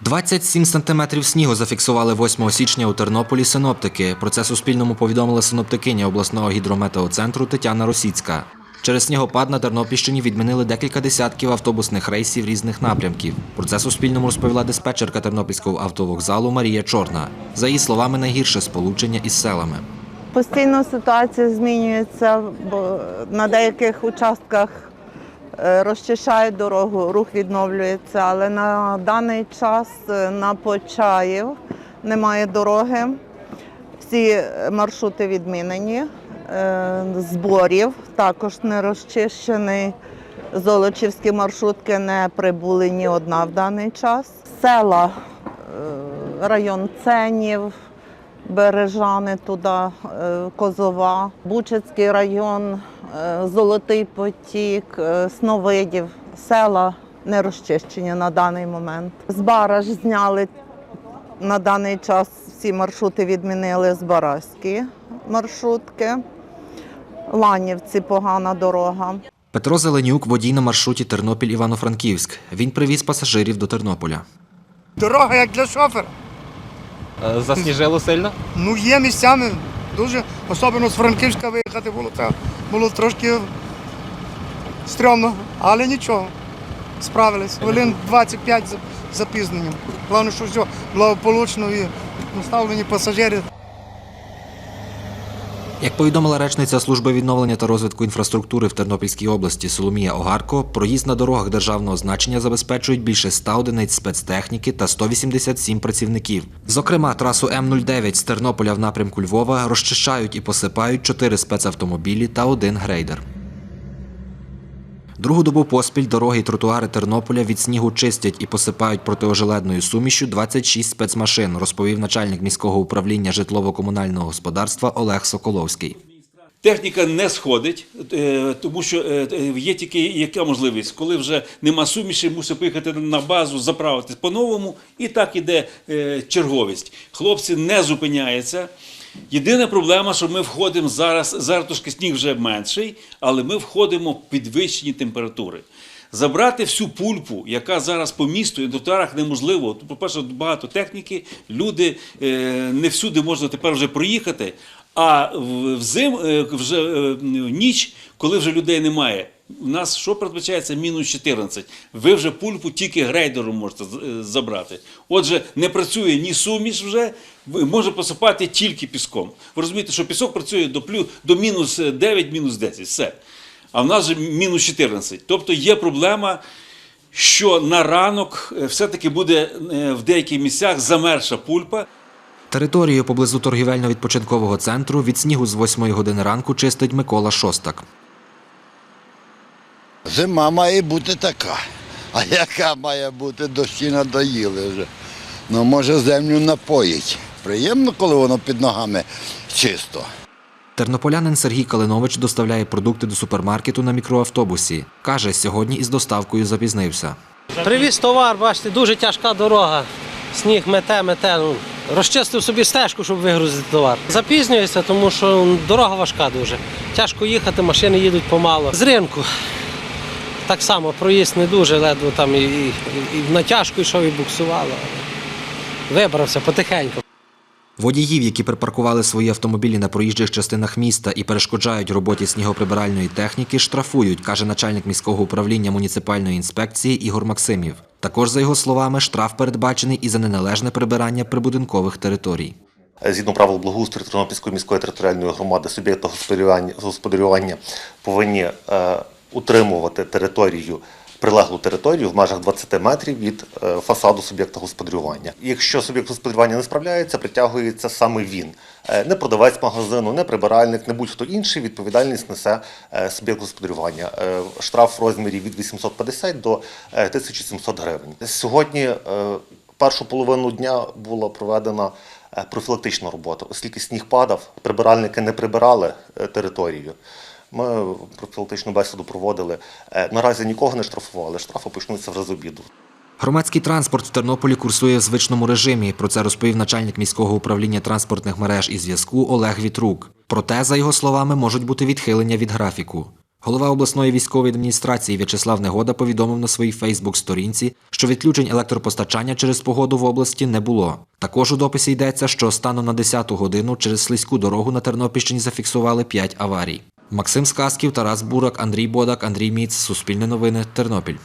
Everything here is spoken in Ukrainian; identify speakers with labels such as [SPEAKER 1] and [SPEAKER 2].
[SPEAKER 1] 27 сантиметрів снігу зафіксували 8 січня у Тернополі синоптики. Про це Суспільному повідомила синоптикиня обласного гідрометеоцентру Тетяна Росіцька. Через снігопад на Тернопільщині відмінили декілька десятків автобусних рейсів різних напрямків. Про це Суспільному розповіла диспетчерка Тернопільського автовокзалу Марія Чорна. За її словами, найгірше сполучення із селами.
[SPEAKER 2] Постійно ситуація змінюється, бо на деяких участках розчищають дорогу, рух відновлюється, але на даний час е, на Почаїв немає дороги. Всі маршрути відмінені. Е, Зборів також не розчищений. Золочівські маршрутки не прибули ні одна в даний час. Села, е, район Ценів, Бережани туди, е, Козова, Бучацький район, е, Золотий Потік, е, Сновидів. Села не розчищені на даний момент. З Бараж зняли на даний час всі маршрути відмінили з Баразькі маршрутки. Ланівці погана дорога.
[SPEAKER 1] Петро Зеленюк водій на маршруті Тернопіль-Івано-Франківськ. Він привіз пасажирів до Тернополя.
[SPEAKER 3] Дорога як для шофера.
[SPEAKER 4] Е, Засніжило сильно?
[SPEAKER 3] Ну є місцями дуже, особливо з Франківська виїхати було так. Було трошки стрьомно, але нічого. Справились. Хвилин 25 з запізненням. Головне, що все благополучно і наставлені пасажири.
[SPEAKER 1] Як повідомила речниця служби відновлення та розвитку інфраструктури в Тернопільській області Соломія Огарко, проїзд на дорогах державного значення забезпечують більше 100 одиниць спецтехніки та 187 працівників. Зокрема, трасу М09 з Тернополя в напрямку Львова розчищають і посипають 4 спецавтомобілі та один грейдер. Другу добу поспіль дороги і тротуари Тернополя від снігу чистять і посипають протиожеледною сумішю 26 спецмашин, розповів начальник міського управління житлово-комунального господарства Олег Соколовський.
[SPEAKER 5] Техніка не сходить, е, тому що е, е, є тільки яка можливість, коли вже нема суміші, мусить поїхати на базу, заправитись по-новому, і так іде черговість. Хлопці не зупиняються. Єдина проблема, що ми входимо зараз, зараз трошки сніг вже менший, але ми входимо в підвищені температури. Забрати всю пульпу, яка зараз по місту і тротуарах неможливо. По-перше, багато техніки, люди е, не всюди можна тепер вже проїхати. А взим е, вже е, в ніч, коли вже людей немає, у нас що передбачається? Мінус 14. Ви вже пульпу тільки грейдером можете е, забрати. Отже, не працює ні суміш вже, може посипати тільки піском. Ви розумієте, що пісок працює до, плю, до мінус 9, мінус 10. Все. А в нас же мінус 14. Тобто є проблема, що на ранок е, все-таки буде е, в деяких місцях замерша пульпа.
[SPEAKER 1] Територію поблизу торгівельно-відпочинкового центру від снігу з 8 години ранку чистить Микола Шостак.
[SPEAKER 6] Зима має бути така. А яка має бути, дощі надоїли вже. Ну, може, землю напоїть. Приємно, коли воно під ногами чисто.
[SPEAKER 1] Тернополянин Сергій Калинович доставляє продукти до супермаркету на мікроавтобусі. Каже, сьогодні із доставкою запізнився.
[SPEAKER 7] Привіз товар, бачите, дуже тяжка дорога. Сніг мете, мете. Ну, розчистив собі стежку, щоб вигрузити товар. Запізнююся, тому що дорога важка дуже. Тяжко їхати, машини їдуть помало. З ринку. Так само проїзд не дуже, ледве там і, і, і на тяжку йшов і буксувало. Вибрався потихеньку.
[SPEAKER 1] Водіїв, які припаркували свої автомобілі на проїжджих частинах міста і перешкоджають роботі снігоприбиральної техніки, штрафують, каже начальник міського управління муніципальної інспекції Ігор Максимів. Також, за його словами, штраф передбачений і за неналежне прибирання прибудинкових територій.
[SPEAKER 8] Згідно правил благоустрою Тернопільської міської територіальної громади, суб'єкти господарювання, господарювання повинні е, утримувати територію, прилеглу територію в межах 20 метрів від е, фасаду суб'єкта господарювання. Якщо суб'єкт господарювання не справляється, притягується саме він. Е, не продавець магазину, не прибиральник, не будь-хто інший відповідальність несе е, суб'єкт господарювання. Штраф в розмірі від 850 до е, 1700 гривень. Сьогодні першу половину дня була проведена профілактична робота, оскільки сніг падав, прибиральники не прибирали територію. Ми профілактичну бесіду проводили. Е, наразі нікого не штрафували. Штрафи почнуться вже з обіду.
[SPEAKER 1] Громадський транспорт в Тернополі курсує в звичному режимі. Про це розповів начальник міського управління транспортних мереж і зв'язку Олег Вітрук. Проте, за його словами, можуть бути відхилення від графіку. Голова обласної військової адміністрації В'ячеслав Негода повідомив на своїй Фейсбук-сторінці, що відключень електропостачання через погоду в області не було. Також у дописі йдеться, що станом на 10-ту годину через слизьку дорогу на Тернопільщині зафіксували 5 аварій. Максим Сказків, Тарас Бурак, Андрій Бодак, Андрій Міц, Суспільне новини, Тернопіль.